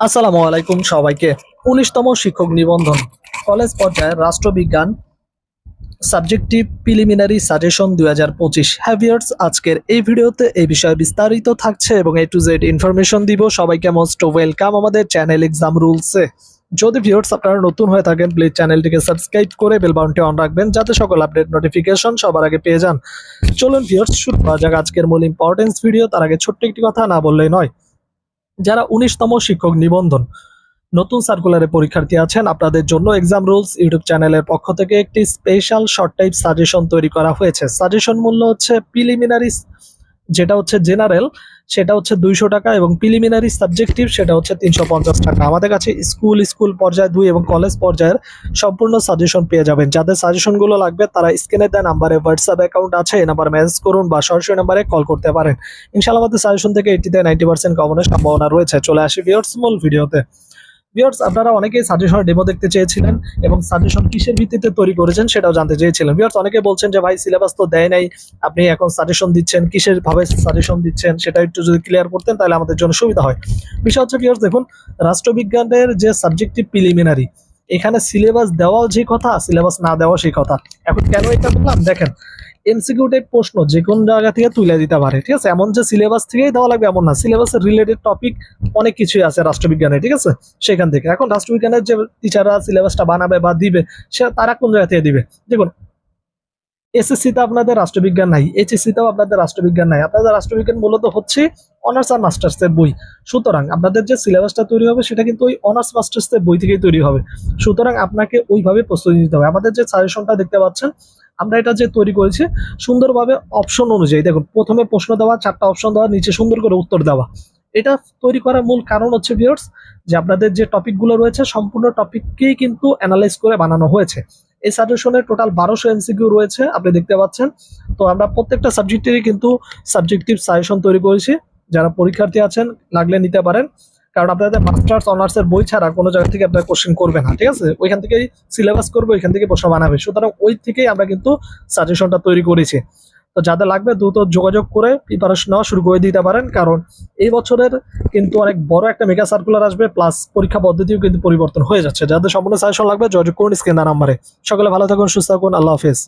আসসালামু আলাইকুম সবাইকে। উনিশতম শিক্ষক নিবন্ধন। কলেজ পর্যায়ে রাষ্ট্রবিজ্ঞান সাবজেক্টিভ প্রিলিমিনারি সাজেশন দুই হাজার পঁচিশ। হ্যাভিয়ার্স আজকের এই ভিডিওতে এই বিষয়ে বিস্তারিত থাকছে এবং এ টু জেড ইনফরমেশন দিব। সবাইকে মোস্ট ওয়েলকাম আমাদের চ্যানেল এক্সাম রুলসে। যদি ভিউয়ার্স আপনারা নতুন হয়ে থাকেন, প্লিজ চ্যানেলটিকে সাবস্ক্রাইব করে বেল বাউনটি অন রাখবেন যাতে সকল আপডেট নোটিফিকেশন সবার আগে পেয়ে যান। চলুন ভিউয়ার্স, শুরু করা যাক আজকের মূল ইম্পর্টেন্স ভিডিও তার আগে ছোট্ট একটি কথা না বললেই নয়। যারা উনিশতম শিক্ষক নিবন্ধন, নতুন সার্কুলারে পরীক্ষার্থী আছেন, আপনাদের জন্য এক্সাম রুলস ইউটিউব চ্যানেলের পক্ষ থেকে একটি স্পেশাল শর্ট টাইপ সাজেশন তৈরি করা হয়েছে। সাজেশন মূল্য হচ্ছে প্রিলিমিনারি যেটা হচ্ছে জেনারেল সেটা হচ্ছে দুইশো টাকা এবং প্রিলিমিনারি সাবজেক্টিভ সেটা হচ্ছে তিনশো পঞ্চাশ টাকা। আমাদের কাছে স্কুল স্কুল পর্যায়ে দুই এবং কলেজ পর্যায়ের সম্পূর্ণ সাজেশন পেয়ে যাবেন। যাদের সাজেশনগুলো লাগবে, তারা স্ক্রিনে দেওয়া নাম্বারে হোয়াটসঅ্যাপ অ্যাকাউন্ট আছে, এই নাম্বার মেসেজ করুন বা সরাসরি নাম্বারে কল করতে পারেন। ইনশাআল্লাহ আমাদের সাজেশন থেকে এইটিতে নাইনটি পার্সেন্ট কমনের সম্ভাবনা রয়েছে। চলে আসি ভিওর্স মূল ভিডিওতে ভিওর্স আপনারা অনেকেই সাজেশন ডেমো দেখতে চেয়েছিলেন এবং সাজেশন কিসের ভিত্তিতে তৈরি করেছেন সেটাও জানতে চেয়েছিলেন। ভিওর্স অনেকে বলছেন যে, ভাই সিলেবাস তো দেয় নাই, আপনি এখন সাজেশন দিচ্ছেন, কিসের ভাবে সাজেশন দিচ্ছেন সেটা একটু যদি ক্লিয়ার করতেন তাহলে আমাদের জন্য সুবিধা হয়। বিষয় হচ্ছে ভিওর্স দেখুন, রাষ্ট্রবিজ্ঞানের যে সাবজেক্টটি প্রিলিমিনারি এখানে সিলেবাস দেওয়াও যে কথা সিলেবাস না দেওয়া সেই কথা। এখন কেন এটা বললাম? দেখেন এমসিকিউ টাইপ প্রশ্ন যে কোন জায়গা থেকে তুলে দিতে পারে, ঠিক আছে? এমন যে সিলেবাস থেকেই দেওয়া লাগবে এমন না। সিলেবাসের রিলেটেড টপিক অনেক কিছুই আছে রাষ্ট্রবিজ্ঞানে, ঠিক আছে? সেখান থেকে। এখন রাষ্ট্রবিজ্ঞানের যে টিচাররা সিলেবাসটা বানাবে বা দিবে, সে তারা কোন জায়গা থেকে দিবে? দেখুন এসএসসিতে আপনাদের রাষ্ট্রবিজ্ঞান নাই এইচএসসিতেও আপনাদের রাষ্ট্রবিজ্ঞান নাই। আপনাদের রাষ্ট্রবিজ্ঞান মূলত হচ্ছে অনার্স আর মাস্টার্সের বই। সুতরাং আপনাদের যে সিলেবাসটা তৈরি হবে, সেটা কিন্তু ওই অনার্স মাস্টার্সের বই থেকেই তৈরি হবে। সুতরাং আপনাকে ওইভাবে প্রস্তুতি নিতে হবে। আমাদের যে সাজেশনটা দেখতে পাচ্ছেন, আমরা এটা যে তৈরি করেছি, সুন্দরভাবে অপশন অনুযায়ী, দেখুন, প্রথমে প্রশ্ন দেওয়া, চারটা অপশন দেওয়া, নিচে সুন্দর করে উত্তর দেওয়া। এটা তৈরি করার মূল কারণ হচ্ছে ভিউয়ার্স যে আপনাদের যে টপিকগুলো রয়েছে, সম্পূর্ণ টপিককেই কিন্তু অ্যানালাইজ করে বানানো হয়েছে। এই সাজেশনের টোটাল বারোশো এমসিকিউ রয়েছে, আপনি দেখতে পাচ্ছেন। তো আমরা প্রত্যেকটা সাবজেক্টেরই কিন্তু সাবজেক্টিভ সাজেশন তৈরি করেছি। যারা পরীক্ষার্থী আছেন, লাগলে নিতে পারেন। কারণ আপনাদের মাস্টার্স অনার্সের বই ছাড়া কোনো জায়গা থেকে আপনার কোশ্চেন করবে না, ঠিক আছে? ওইখান থেকেই সিলেবাস করবে, ওইখান থেকে প্রশ্ন বানাবে। সুতরাং ওই থেকেই আমরা কিন্তু সাজেশনটা তৈরি করেছি। তো যাদের লাগবে দ্রুত যোগাযোগ করে প্রিপারেশন নেওয়া শুরু করে দিতে পারেন। কারণ এই বছরের কিন্তু অনেক বড় একটা মেগা সার্কুলার আসবে প্লাস পরীক্ষা পদ্ধতিও কিন্তু পরিবর্তন হয়ে যাচ্ছে। যাদের সম্পূর্ণ সাজেশন লাগবে, যোগাযোগ করুন স্ক্রিন নাম্বারে। সকলে ভালো থাকুন, সুস্থ থাকুন, আল্লাহ হাফেজ।